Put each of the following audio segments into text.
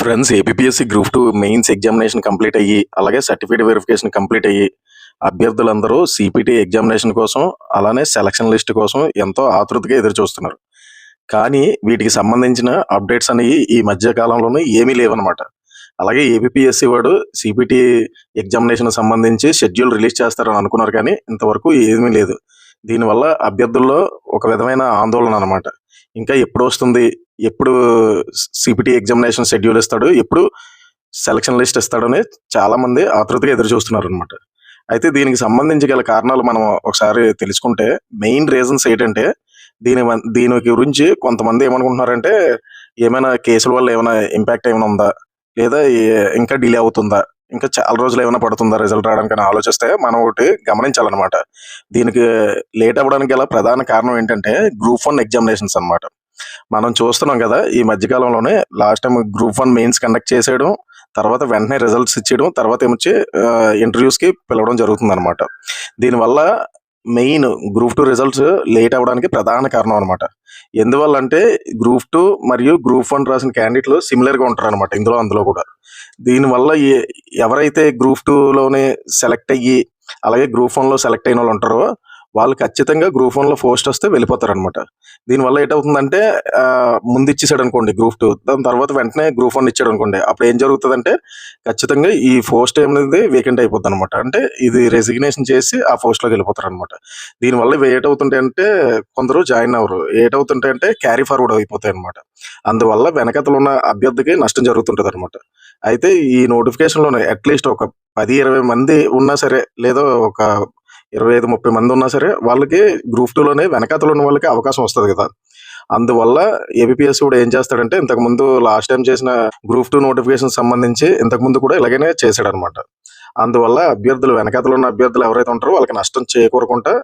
Friends APSC group two mains examination complete అయ్యి అలాగే certificate verification complete అయ్యి అభ్యర్థులందరూ సిపిటి ఎగ్జామినేషన్ కోసం అలానే సెలక్షన్ లిస్ట్ కోసం ఎంతో ఆతృతగా ఎదురు చూస్తున్నారు కానీ వీటికి సంబంధించిన అప్డేట్స్ అనేవి ఈ మధ్య కాలంలోనూ ఏమీ లేవన్నమాట. అలాగే ఏపీఎస్సి వాడు సిపిటి ఎగ్జామినేషన్ సంబంధించి షెడ్యూల్ రిలీజ్ చేస్తారని అనుకున్నారు కానీ ఇంతవరకు ఏమీ లేదు. దీనివల్ల అభ్యర్థుల్లో ఒక విధమైన ఆందోళన అనమాట ఇంకా ఎప్పుడు వస్తుంది? ఎప్పుడు సిపిటి ఎగ్జామినేషన్ షెడ్యూల్ ఇస్తాడు? ఎప్పుడు సెలక్షన్ లిస్ట్ ఇస్తాడని చాలా మంది ఆతృతగా ఎదురు చూస్తున్నారు అనమాట అయితే దీనికి సంబంధించి గల కారణాలు మనం ఒకసారి తెలుసుకుంటే మెయిన్ రీజన్స్ ఏంటంటే దీని దీని గురించి కొంతమంది ఏమనుకుంటున్నారంటే ఏమైనా కేసుల వల్ల ఏమైనా ఇంపాక్ట్ ఏమైనా ఉందా? లేదా ఇంకా డిలే అవుతుందా? ఇంకా చాలా రోజులు ఏమైనా పడుతుందా రిజల్ట్ రావడానికి అని ఆలోచిస్తే మనం ఒకటి గమనించాలన్నమాట. దీనికి లేట్ అవ్వడానికి గల ప్రధాన కారణం ఏంటంటే గ్రూప్ వన్ ఎగ్జామినేషన్స్ అన్నమాట. మనం చూస్తున్నాం కదా ఈ మధ్యకాలంలోనే last time group one mains conduct చేసేయడం తర్వాత వెంటనే రిజల్ట్స్ ఇచ్చేయడం తర్వాత ఏమొచ్చి ఇంటర్వ్యూస్కి పిలవడం జరుగుతుంది అనమాట దీనివల్ల main group two results late అవ్వడానికి ప్రధాన కారణం అనమాట ఎందువల్ల అంటే గ్రూప్ టూ మరియు గ్రూప్ వన్ రాసిన క్యాండిడేట్లు సిమిలర్గా ఉంటారు అనమాట ఇందులో అందులో కూడా. దీనివల్ల ఎవరైతే గ్రూప్ టూలోనే సెలెక్ట్ అయ్యి అలాగే గ్రూప్ వన్లో సెలెక్ట్ అయిన వాళ్ళు ఉంటారో వాళ్ళు ఖచ్చితంగా గ్రూప్ వన్లో పోస్ట్ వస్తే వెళ్ళిపోతారు అనమాట దీనివల్ల ఏటవుతుందంటే ఆ, ముందు ఇచ్చేసాడు అనుకోండి గ్రూప్ టూ దాని తర్వాత వెంటనే గ్రూప్ వన్ ఇచ్చాడు అనుకోండి అప్పుడు ఏం జరుగుతుందంటే ఖచ్చితంగా ఈ పోస్ట్ అనేది వేకెంట్ అయిపోద్ది అనమాట అంటే ఇది రెసిగ్నేషన్ చేసి ఆ పోస్ట్లోకి వెళ్ళిపోతారు అనమాట దీనివల్ల ఇవి ఏటవుతుంటాయి అంటే కొందరు జాయిన్ అవ్వరు. ఏటవుతుంటాయి అంటే క్యారీ ఫార్వర్డ్ అయిపోతాయి అనమాట అందువల్ల వెనకతలు ఉన్న అభ్యర్థికి నష్టం జరుగుతుంటది అనమాట అయితే ఈ నోటిఫికేషన్లోనే అట్లీస్ట్ ఒక పది ఇరవై మంది ఉన్నా సరే లేదా ఒక ఇరవై ఐదు ముప్పై మంది ఉన్నా సరే వాళ్ళకి గ్రూప్ టూలోనే వెనకాతలు ఉన్న వాళ్ళకి అవకాశం వస్తుంది కదా. అందువల్ల ఏబిపిఎస్ కూడా ఏం చేస్తాడంటే ఇంతకు ముందు లాస్ట్ టైం చేసిన గ్రూప్ టూ నోటిఫికేషన్ సంబంధించి ఇంతకు ముందు కూడా ఇలాగనే చేశాడు అనమాట అందువల్ల అభ్యర్థులు వెనకాతలు ఉన్న అభ్యర్థులు ఎవరైతే ఉంటారో వాళ్ళకి నష్టం చేకూరకుండా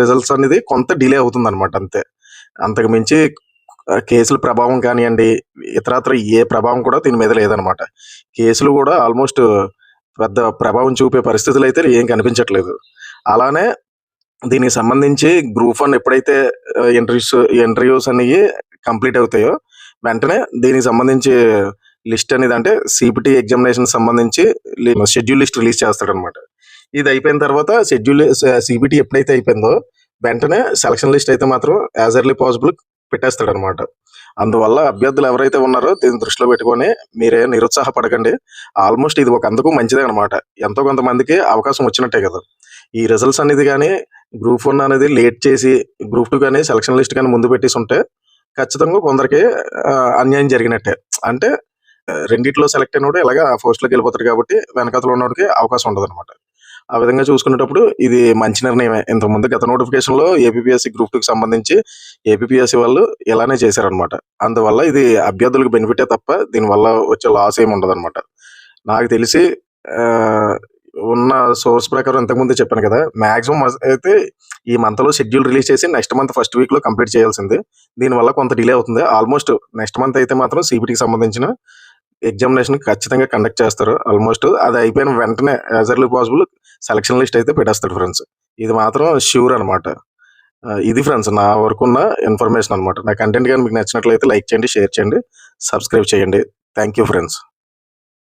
రిజల్ట్స్ అనేది కొంత డిలే అవుతుంది అనమాట అంతే. అంతకు మించి కేసుల ప్రభావం కానివ్వండి ఇతరత్ర ఏ ప్రభావం కూడా దీని మీద లేదనమాట. కేసులు కూడా ఆల్మోస్ట్ పెద్ద ప్రభావం చూపే పరిస్థితులు అయితే ఏం కనిపించట్లేదు. అలానే దీనికి సంబంధించి గ్రూప్ వన్ ఎప్పుడైతే ఇంటర్వ్యూస్ ఇంటర్వ్యూస్ అనేవి కంప్లీట్ అవుతాయో వెంటనే దీనికి సంబంధించి లిస్ట్ అనేది అంటే సిపిటి ఎగ్జామినేషన్ సంబంధించి షెడ్యూల్ లిస్ట్ రిలీజ్ చేస్తాడనమాట ఇది అయిపోయిన తర్వాత షెడ్యూల్ సిబిటి ఎప్పుడైతే అయిపోయిందో వెంటనే సెలక్షన్ లిస్ట్ అయితే మాత్రం యాజ్ ఎర్లీ పాసిబుల్ పెట్టేస్తాడనమాట. అందువల్ల అభ్యర్థులు ఎవరైతే ఉన్నారో దీన్ని దృష్టిలో పెట్టుకొని మీరే నిరుత్సాహపడకండి. ఆల్మోస్ట్ ఇది ఒక అందుకు మంచిదే అనమాట. ఎంతో కొంతమందికి అవకాశం వచ్చినట్టే కదా. ఈ రిజల్ట్స్ అనేది కానీ గ్రూప్ వన్ అనేది లేట్ చేసి గ్రూప్ టూ కానీ సెలక్షన్ లిస్ట్ కానీ ముందు పెట్టేసి ఉంటే ఖచ్చితంగా కొందరికి అన్యాయం జరిగినట్టే. అంటే రెండిట్లో సెలెక్ట్ అయినోడు ఇలాగా పోస్ట్లోకి వెళ్ళిపోతారు కాబట్టి వెనకతలో ఉన్నోడికి అవకాశం ఉండదు అనమాట ఆ విధంగా చూసుకునేటప్పుడు ఇది మంచి నిర్ణయమే. ఇంతకుముందు గత నోటిఫికేషన్లో ఏపీపీఎస్సీ ఏపీఎస్సి గ్రూప్ టూకి సంబంధించి ఏపీఎస్సి వాళ్ళు ఇలానే చేశారనమాట అందువల్ల ఇది అభ్యర్థులకు బెనిఫిటే తప్ప దీనివల్ల వచ్చే లాస్ ఏమి ఉండదు నాకు తెలిసి ఉన్న సోర్స్ ప్రకారం ఇంతకుముందు చెప్పాను కదా మాక్సిమం అయితే ఈ మంత్లో షెడ్యూల్ రిలీజ్ చేసి నెక్స్ట్ మంత్ ఫస్ట్ వీక్లో కంప్లీట్ చేయాల్సింది. దీనివల్ల కొంత డిలే అవుతుంది. ఆల్మోస్ట్ నెక్స్ట్ మంత్ అయితే మాత్రం సిబిటికి సంబంధించిన ఎగ్జామినేషన్ ఖచ్చితంగా కండక్ట్ చేస్తారు. ఆల్మోస్ట్ అది అయిపోయిన వెంటనే as early possible selection list అయితే పెట్టేస్తాడు ఫ్రెండ్స్. ఇది మాత్రం ష్యూర్ అనమాట ఇది ఫ్రెండ్స్ నా వరకు ఉన్న ఇన్ఫర్మేషన్ అనమాట నా కంటెంట్ కానీ మీకు నచ్చినట్లయితే లైక్ చేయండి షేర్ చేయండి సబ్స్క్రైబ్ చేయండి. Thank you friends.